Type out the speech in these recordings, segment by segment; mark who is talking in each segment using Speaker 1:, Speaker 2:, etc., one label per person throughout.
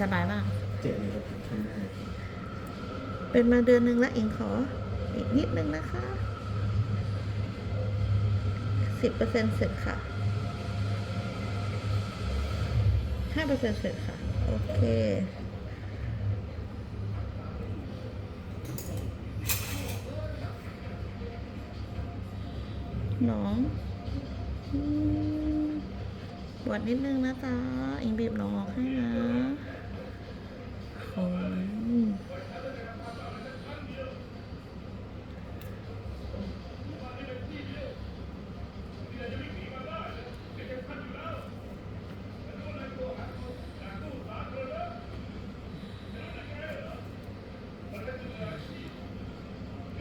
Speaker 1: สบายมาก เจ็
Speaker 2: บอยู่ครับ
Speaker 1: เป็นมาเดือนหนึ่งแล้วเองขอ อีกนิดนึงนะคะสิบเปอร์เซ็นต์เสร็จค่ะห้าเปอร์เซ็นต์เสร็จค่ะ โอเคน้องปวดนิดนึงนะจ๊ะองบีบน้องออกให้นะ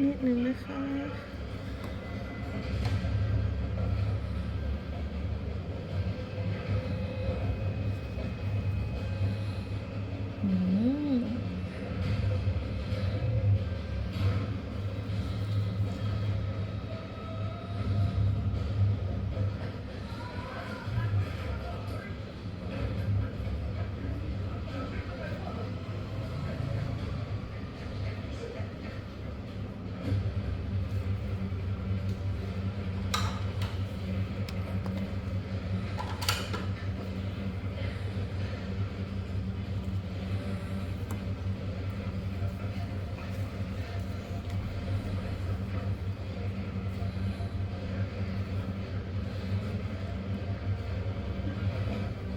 Speaker 1: นิดนึงนะคะ อืม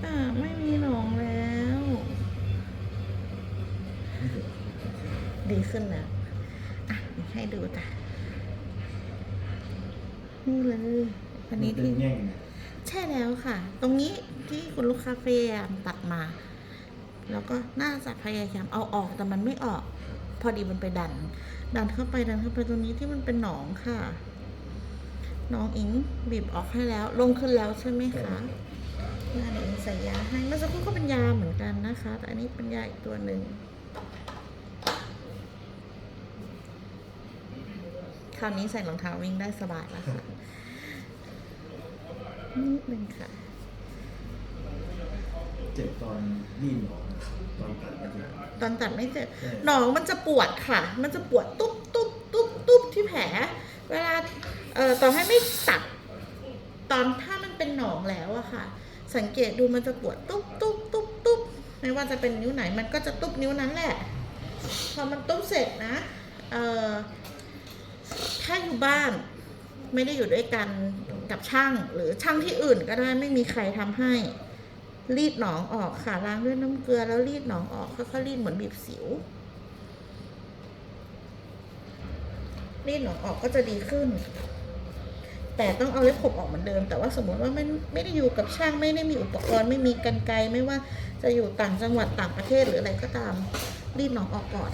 Speaker 1: อ่าไม่มีหนองแล้ว ดีขึ้นแล้ว อะให้ดูจ้ะนี่เลยอันนี้ที่
Speaker 2: แง่งนะ
Speaker 1: ใช่แล้วค่ะ ตรงนี้ที่คุณลูกค้าพยายามตัดมา แล้วก็น่าจะพยายามเอาออกแต่มันไม่ออก พอดีมันไปดัน ดันเข้าไปดันเข้าไปตรงนี้ที่มันเป็นหนองค่ะน้องอิงบีบออกให้แล้ว ลงขึ้นแล้วใช่ไหมคะยาเดี๋ยวอิงใส่ยาให้เมื่อสักครู่ก็เป็นยาเหมือนกันนะคะ แต่อันนี้เป็นยาอีกตัวหนึ่ง คราวนี้ใส่รองเท้าวิ่งได้สบายแล้วค่ะนิดนึงค่ะ
Speaker 2: เจ็บตอนรีดหนองตอนตัดมันจะ
Speaker 1: ตอนตัดไม่เจ็บ
Speaker 2: ใช่
Speaker 1: หนองมันจะปวดค่ะ มันจะปวดตุ๊บตุ๊บตุ๊บตุ๊บที่แผล เวลาเอ่อต่อให้ไม่ตัด ตอนถ้ามันเป็นหนองแล้วอะค่ะ สังเกตดูมันจะปวดตุ๊บตุ๊บตุ๊บตุ๊บ ไม่ว่าจะเป็นนิ้วไหนมันก็จะตุ๊บนิ้วนั้นแหละ พอมันตุ๊บเสร็จนะ เอ่อ ถ้าอยู่บ้านไม่ได้อยู่ด้วยกันกับช่าง หรือช่างที่อื่นก็ได้ไม่มีใครทำให้ รีดหนองออกค่ะล้างด้วยน้ำเกลือแล้วรีดหนองออกค่อยๆรีดเหมือนบีบสิว รีดหนองออกก็จะดีขึ้น แต่ต้องเอาเล็บขบออกเหมือนเดิม แต่ว่าสมมติว่าไม่ไม่ได้อยู่กับช่างไม่ได้มีอุปกรณ์ไม่มีกันไกรไม่ว่าจะอยู่ต่างจังหวัดต่างประเทศหรืออะไรก็ตามรีดหนองออกก่อน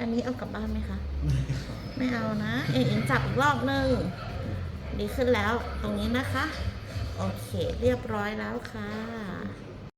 Speaker 1: อันนี้เอากลับบ้านไหมคะ ไม่เอานะ เองเองจับอีกรอบหนึ่ง ดีขึ้นแล้วตรงนี้นะคะ โอเค เรียบร้อยแล้วค่ะ